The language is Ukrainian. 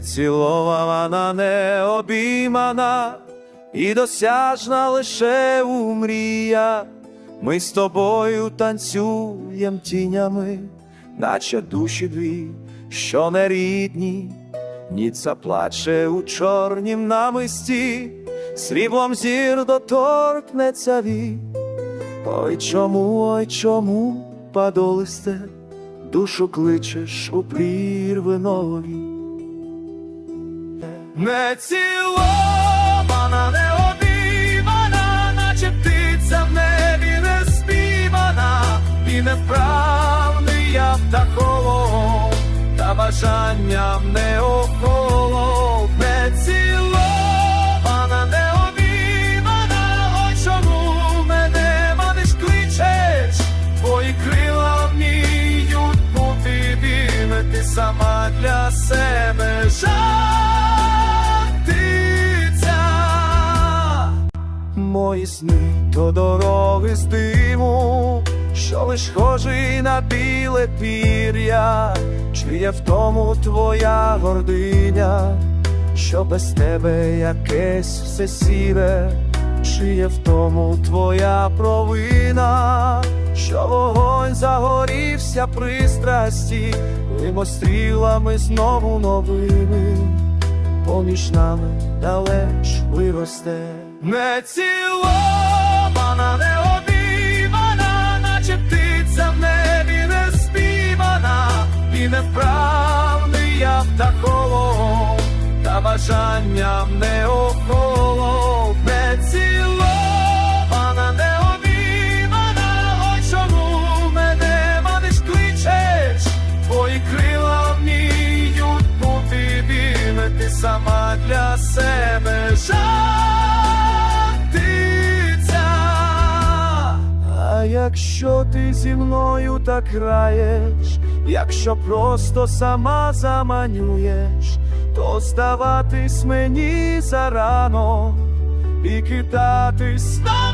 цілована, не обіймана, і досяжна лише у мріях. Ми з тобою танцюєм тінями, наче душі дві, що не рідні, Ніца плаче у чорнім намисті, сріблом зір доторкнеться вік. Ой чому, ой чому, падолисте, душу кличеш у прірви нові. Не цілована, не обіймана, наче птиця в небі не співана, і невправний я птахолов, та бажанням не охолов, не цілована, не обіймана, ой чому мене маниш кличеш, твої крила вміють бути ти сама для Мої сни то дороги з диму, що лиш схожий на біле пір'я, чи є в тому твоя гординя, що без тебе якесь все сіре, чи є в тому твоя провина, що вогонь загорівся пристрасті, Вимо стрілами знову новими поміж нами далеч виросте. Не цілована, не обіймана, наче птиця в небі не співана, і невправний я птахолов, та бажанням не охолов, не цілована, не обіймана, ой чому мене маниш кличеш, твої крила вміють бути ти сама для себе. Жартиця. Якщо ти зі мною так граєш, якщо просто сама заманюєш, то здаватись мені зарано і кидатись на